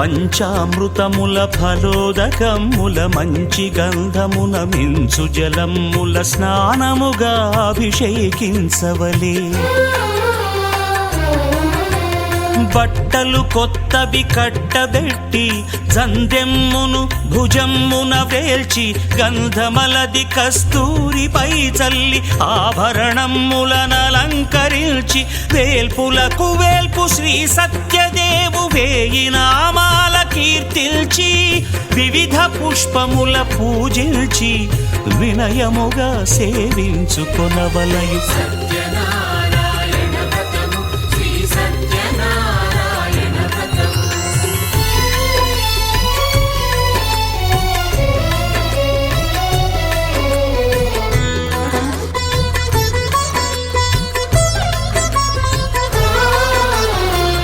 పంచామృతముల ఫలోదకముల మంచి గంధమున మించు జలముల స్నానముగా అభిషేకించవలే. బట్టలు కొత్తవి కట్టబెట్టి జందెమ్మును భుజమ్మున వేల్చి గంధమలది కస్తూరిపై చల్లి ఆభరణములనలంకరించి వేల్పులకు వేల్పు శ్రీ సత్యదేవు వేయినామ నామాల వివిధ పుష్పముల పూజించి వినయముగా సేవించుకొనవలయు.